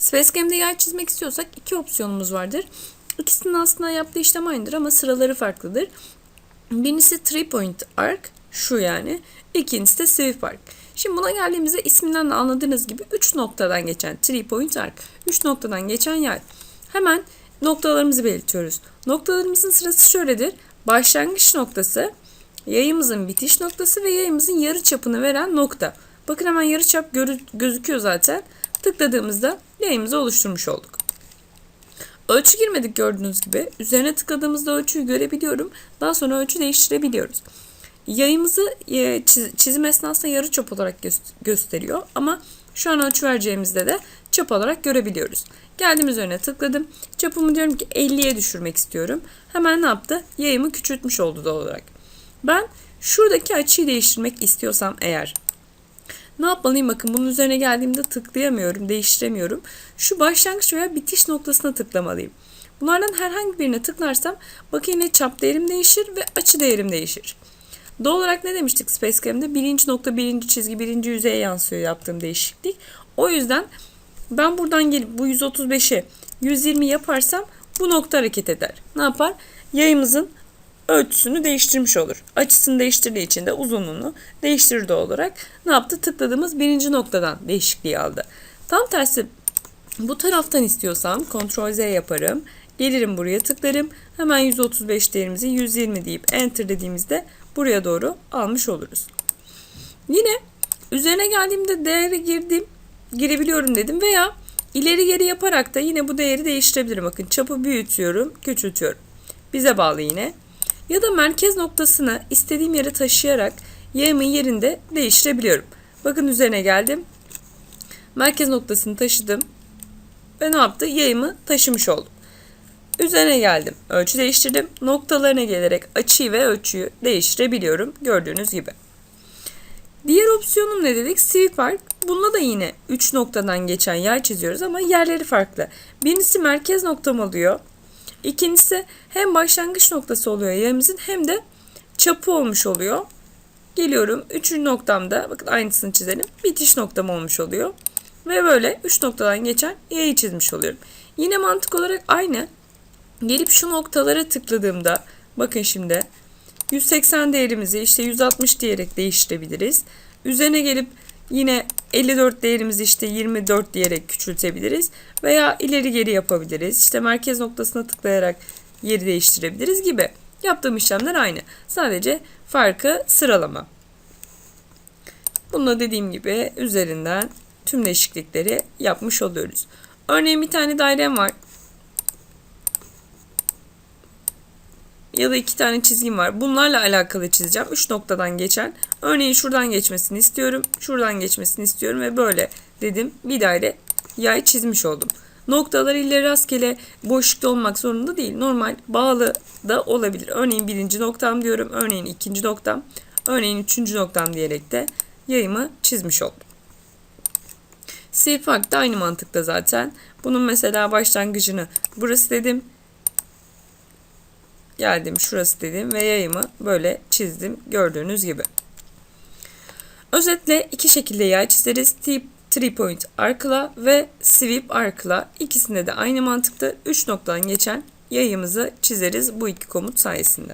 Spacecam'de yay çizmek istiyorsak iki opsiyonumuz vardır. İkisinin aslında yaptığı işlem aynıdır ama sıraları farklıdır. Birincisi three point arc şu yani. İkincisi de sweep arc. Şimdi buna geldiğimizde isminden de anladığınız gibi 3 noktadan geçen three point arc. 3 noktadan geçen yay. Hemen noktalarımızı belirtiyoruz. Noktalarımızın sırası şöyledir. Başlangıç noktası, yayımızın bitiş noktası ve yayımızın yarı çapını veren nokta. Bakın hemen yarı çap gözüküyor zaten. Tıkladığımızda yayımızı oluşturmuş olduk. Ölçü girmedik gördüğünüz gibi. Üzerine tıkladığımızda ölçüyü görebiliyorum. Daha sonra ölçü değiştirebiliyoruz. Yayımızı e, çiz- çizim esnasında yarı çap olarak gö- gösteriyor. Ama şu an ölçü vereceğimizde de çap olarak görebiliyoruz. Geldim üzerine tıkladım. Çapımı diyorum ki 50'ye düşürmek istiyorum. Hemen ne yaptı? Yayımı küçültmüş oldu doğal olarak. Ben şuradaki açıyı değiştirmek istiyorsam eğer ne yapmalıyım bakın bunun üzerine geldiğimde tıklayamıyorum, değiştiremiyorum. Şu başlangıç veya bitiş noktasına tıklamalıyım. Bunlardan herhangi birine tıklarsam bakın yine çap değerim değişir ve açı değerim değişir. Doğal olarak ne demiştik Spacecam'de? Birinci nokta, birinci çizgi, birinci yüzeye yansıyor yaptığım değişiklik. O yüzden ben buradan gelip bu 135'i 120 yaparsam bu nokta hareket eder. Ne yapar? Yayımızın ölçüsünü değiştirmiş olur. Açısını değiştirdiği için de uzunluğunu değiştirir doğal olarak. Ne yaptı? Tıkladığımız birinci noktadan değişikliği aldı. Tam tersi bu taraftan istiyorsam Ctrl Z yaparım. Gelirim buraya tıklarım. Hemen 135 değerimizi 120 deyip Enter dediğimizde buraya doğru almış oluruz. Yine üzerine geldiğimde değeri girdim. Girebiliyorum dedim veya ileri geri yaparak da yine bu değeri değiştirebilirim. Bakın çapı büyütüyorum, küçültüyorum. Bize bağlı yine. Ya da merkez noktasını istediğim yere taşıyarak yayımın yerinde değiştirebiliyorum. Bakın üzerine geldim. Merkez noktasını taşıdım. Ve ne yaptı? Yayımı taşımış oldum. Üzerine geldim. Ölçü değiştirdim. Noktalarına gelerek açıyı ve ölçüyü değiştirebiliyorum. Gördüğünüz gibi. Diğer opsiyonum ne dedik? Sweep arc. Bununla da yine 3 noktadan geçen yay çiziyoruz ama yerleri farklı. Birincisi merkez noktam oluyor. İkincisi hem başlangıç noktası oluyor yayımızın hem de çapı olmuş oluyor. Geliyorum. Üçüncü noktamda bakın aynısını çizelim. Bitiş noktam olmuş oluyor. Ve böyle 3 noktadan geçen yayı çizmiş oluyorum. Yine mantık olarak aynı. Gelip şu noktalara tıkladığımda bakın şimdi 180 değerimizi işte 160 diyerek değiştirebiliriz. Üzerine gelip yine 54 değerimizi işte 24 diyerek küçültebiliriz. Veya ileri geri yapabiliriz. İşte merkez noktasına tıklayarak yeri değiştirebiliriz gibi. Yaptığım işlemler aynı. Sadece farkı sıralama. Bununla dediğim gibi üzerinden tüm değişiklikleri yapmış oluyoruz. Örneğin bir tane dairem var. Ya da iki tane çizgim var. Bunlarla alakalı çizeceğim. Üç noktadan geçen. Örneğin şuradan geçmesini istiyorum. Şuradan geçmesini istiyorum ve böyle dedim. Bir daire yay çizmiş oldum. Noktalar ille rastgele boşlukta olmak zorunda değil. Normal bağlı da olabilir. Örneğin birinci noktam diyorum. Örneğin ikinci noktam. Örneğin üçüncü noktam diyerek de yayımı çizmiş oldum. Sifak da aynı mantıkta zaten. Bunun mesela başlangıcını burası dedim geldim şurası dedim ve yayımı böyle çizdim gördüğünüz gibi. Özetle iki şekilde yay çizeriz. Tip 3 point arc'la ve sweep arc'la ikisinde de aynı mantıkta 3 noktadan geçen yayımızı çizeriz bu iki komut sayesinde.